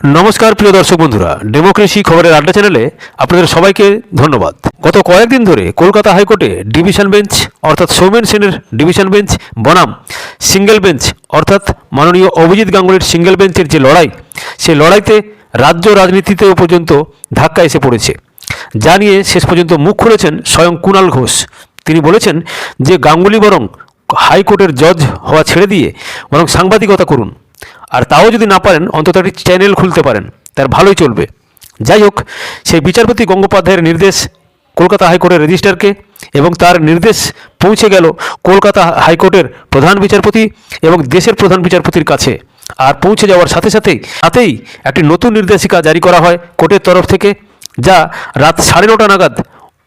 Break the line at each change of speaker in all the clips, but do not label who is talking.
নমস্কার, প্রিয় দর্শক বন্ধুরা। ডেমোক্রেসি খবরের আড্ডা চ্যানেলে আপনাদের সবাইকে ধন্যবাদ। গত কয়েকদিন ধরে কলকাতা হাইকোর্টে ডিভিশন বেঞ্চ, অর্থাৎ সৌমেন সেনের ডিভিশন বেঞ্চ, বনাম সিঙ্গেল বেঞ্চ, অর্থাৎ মাননীয় অভিজিৎ গাঙ্গুলির সিঙ্গেল বেঞ্চের যে লড়াই সেই লড়াইতে রাজ্য রাজনীতিতেও পর্যন্ত ধাক্কা এসে পড়েছে। যা নিয়ে শেষ পর্যন্ত মুখ খুলেছেন স্বয়ং কুণাল ঘোষ। তিনি বলেছেন যে গাঙ্গুলি বরং হাইকোর্টের জজ হওয়া ছেড়ে দিয়ে বরং সাংবাদিকতা করুন। আর তাও যদি না পারেন, অন্তত একটি চ্যানেল খুলতে পারেন, তার ভালোই চলবে। যাই হোক, সেই বিচারপতি গঙ্গোপাধ্যায়ের নির্দেশ কলকাতা হাইকোর্টের রেজিস্ট্রারকে এবং তার নির্দেশ পৌঁছে গেল কলকাতা হাইকোর্টের প্রধান বিচারপতি এবং দেশের প্রধান বিচারপতির কাছে। আর পৌঁছে যাওয়ার সাথে সাথেই, তাতেই একটি নতুন নির্দেশিকা জারি করা হয় কোর্টের তরফ থেকে, যা রাত সাড়ে নটা নাগাদ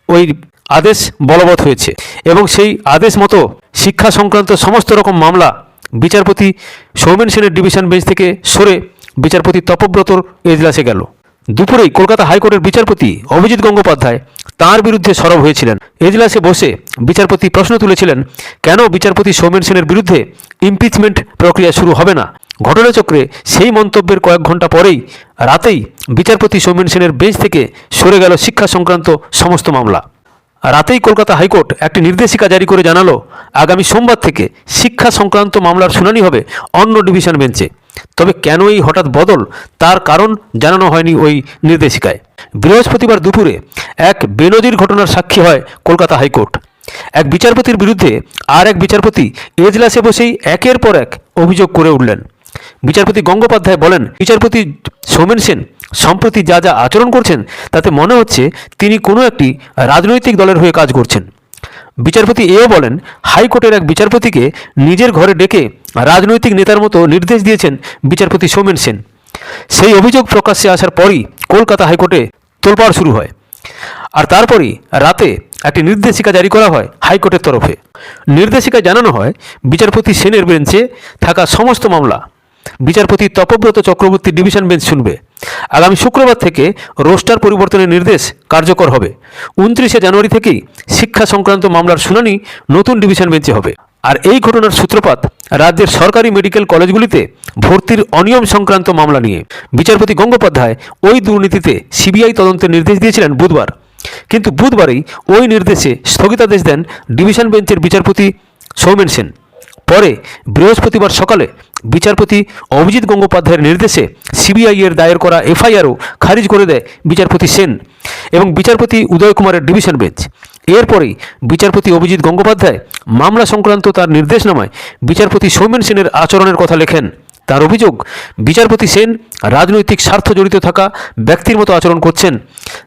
ওই আদেশ বলবৎ হয়েছে। এবং সেই আদেশ মতো শিক্ষা সংক্রান্ত সমস্ত রকম মামলা বিচারপতি সৌমেন সেনের ডিভিশন বেঞ্চ থেকে সরে বিচারপতি তপব্রতর এজলাসে গেল। দুপুরেই কলকাতা হাইকোর্টের বিচারপতি অভিজিৎ গঙ্গোপাধ্যায় তাঁর বিরুদ্ধে সরব হয়েছিলেন। এজলাসে বসে বিচারপতি প্রশ্ন তুলেছিলেন, কেন বিচারপতি সৌমেন সেনের বিরুদ্ধে ইমপিচমেন্ট প্রক্রিয়া শুরু হবে না? ঘটনাচক্রে সেই মন্তব্যের কয়েক ঘণ্টা পরেই, রাতেই বিচারপতি সৌমেন সেনের বেঞ্চ থেকে সরে গেল শিক্ষা সংক্রান্ত সমস্ত মামলা। রাতেই কলকাতা হাইকোর্ট একটি নির্দেশিকা জারি করে জানালো, আগামী সোমবার থেকে শিক্ষা সংক্রান্ত মামলার শুনানি হবে অন্য ডিভিশন বেঞ্চে। তবে কেন এই হঠাৎ বদল, তার কারণ জানানো হয়নি ওই নির্দেশিকায়। বৃহস্পতিবার দুপুরে এক বেনজির ঘটনার সাক্ষী হয় কলকাতা হাইকোর্ট। এক বিচারপতির বিরুদ্ধে আর এক বিচারপতি এজলাসে বসেই একের পর এক অভিযোগ করে উঠলেন। বিচারপতি গঙ্গোপাধ্যায় বলেন, বিচারপতি সৌমেন সেন সম্প্রতি যা যা আচরণ করছেন, তাতে মনে হচ্ছে তিনি কোনো একটি রাজনৈতিক দলের হয়ে কাজ করছেন। বিচারপতি এও বলেন, হাইকোর্টের এক বিচারপতিকে নিজের ঘরে ডেকে রাজনৈতিক নেতার মতো নির্দেশ দিয়েছেন বিচারপতি সৌমেন সেন। সেই অভিযোগ প্রকাশ্যে আসার পরই কলকাতা হাইকোর্টে তোলপাড় শুরু হয়। আর তারপরই রাতে একটি নির্দেশিকা জারি করা হয় হাইকোর্টের তরফে। নির্দেশিকায় জানানো হয়, বিচারপতি সেনের বেঞ্চে থাকা সমস্ত মামলা বিচারপতি তপব্রত চক্রবর্তী ডিভিশন বেঞ্চ শুনবে। আগামী শুক্রবার থেকে রোস্টার পরিবর্তনের নির্দেশ কার্যকর হবে। উনত্রিশে জানুয়ারি থেকেই শিক্ষা সংক্রান্ত মামলার শুনানি নতুন ডিভিশন বেঞ্চে হবে। আর এই ঘটনার সূত্রপাত রাজ্যের সরকারি মেডিকেল কলেজগুলিতে ভর্তির অনিয়ম সংক্রান্ত মামলা নিয়ে। বিচারপতি গঙ্গোপাধ্যায় ওই দুর্নীতিতে সিবিআই তদন্তের নির্দেশ দিয়েছিলেন বুধবার। কিন্তু বুধবারই ওই নির্দেশে স্থগিতাদেশ দেন ডিভিশন বেঞ্চের বিচারপতি সৌমেন সেন। পরে বৃহস্পতিবার সকালে বিচারপতি অভিজিৎ গঙ্গোপাধ্যায়ের নির্দেশে সিবিআই এর দায়ের করা এফআইআরও খারিজ করে দেয় বিচারপতি সেন এবং বিচারপতি উদয় কুমারের ডিভিশন বেঞ্চ। এরপরেই বিচারপতি অভিজিৎ গঙ্গোপাধ্যায় মামলা সংক্রান্ত তার নির্দেশনামায় বিচারপতি সৌমেন সেনের আচরণের কথা লেখেন। তার অভিযোগ, বিচারপতি সেন রাজনৈতিক স্বার্থ জড়িত থাকা ব্যক্তির মতো আচরণ করছেন,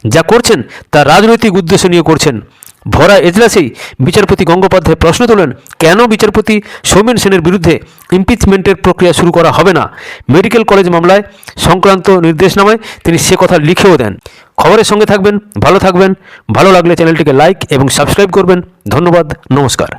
যা করছেন তা রাজনৈতিক উদ্দেশ্য নিয়ে করছেন। ভরা এজলাসেই বিচারপতি গঙ্গোপাধ্যায় প্রশ্ন তোলেন, কেন বিচারপতি সৌমেন সেনের বিরুদ্ধে ইমপিচমেন্টের প্রক্রিয়া শুরু করা হবে না? মেডিকেল কলেজ মামলায় সংক্রান্ত নির্দেশনামায় তিনি সে কথা লিখেও দেন। খবরের সঙ্গে থাকবেন, ভালো থাকবেন, ভালো লাগলে চ্যানেলটিকে লাইক এবং সাবস্ক্রাইব করবেন। ধন্যবাদ, নমস্কার।